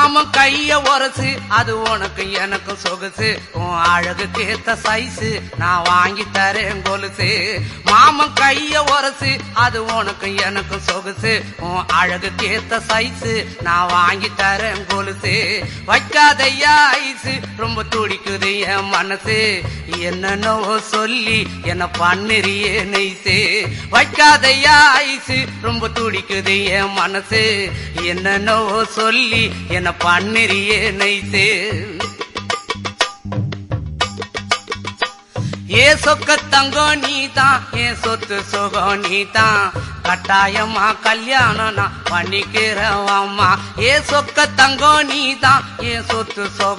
மாமன் கைய உரசு அது உனக்கு எனக்கும் சொகுசு. உன் அழகுக்கு ஏத்த சைஸு நான் வாங்கி தரேன் கொலுசு. மாமன் கைய உரசு அது உனக்கு எனக்கும் சொகுசு. உன் அழகுக்கு ஏத்த சைஸு நான் வாங்கி தரேன் கொலுசு. வைக்காதையா ஐசு ரொம்ப துடிக்குது என் மனசு. என்னென்னவோ சொல்லி என்ன பண்ணுறியே நெய்சு வைக்காதையா ஐசு ரொம்ப துடிக்குது என் மனசு. என்னென்னவோ சொல்லி என்ன பண்ணுறியே நெய்சு ஏ சொக்க தங்கம் நீ தான் ஏன் சொத்து சுகம் நீ தான் கட்டாயமா கல்யாணம் நான் பண்ணிக்கிறவம்மா ஏ சொக்க தங்கம் நீ தான் ஏன் சொத்து சுகம்